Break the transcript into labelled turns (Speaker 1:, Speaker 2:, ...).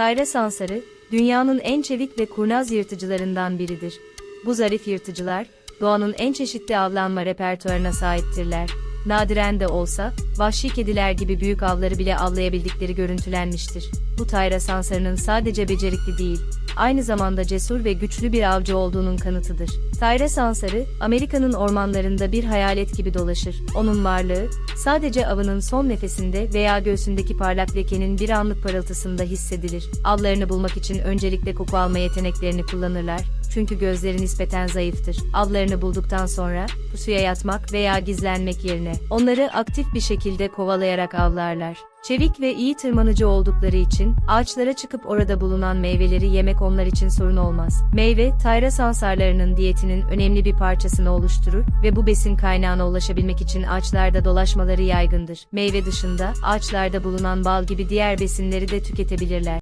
Speaker 1: Tayra sansarı, dünyanın en çevik ve kurnaz yırtıcılarından biridir. Bu zarif yırtıcılar, doğanın en çeşitli avlanma repertuarına sahiptirler. Nadiren de olsa, vahşi kediler gibi büyük avları bile avlayabildikleri görüntülenmiştir. Bu Tayra sansarının sadece becerikli değil, aynı zamanda cesur ve güçlü bir avcı olduğunun kanıtıdır. Tayra sansarı, Amerika'nın ormanlarında bir hayalet gibi dolaşır. Onun varlığı, sadece avının son nefesinde veya göğsündeki parlak lekenin bir anlık parıltısında hissedilir. Avlarını bulmak için öncelikle koku alma yeteneklerini kullanırlar, çünkü gözleri nispeten zayıftır. Avlarını bulduktan sonra, pusuya yatmak veya gizlenmek yerine, onları aktif bir şekilde kovalayarak avlarlar. Çevik ve iyi tırmanıcı oldukları için, ağaçlara çıkıp orada bulunan meyveleri yemek onlar için sorun olmaz. Meyve, tayra sansarlarının diyetinin önemli bir parçasını oluşturur ve bu besin kaynağına ulaşabilmek için ağaçlarda dolaşmaları yaygındır. Meyve dışında, ağaçlarda bulunan bal gibi diğer besinleri de tüketebilirler.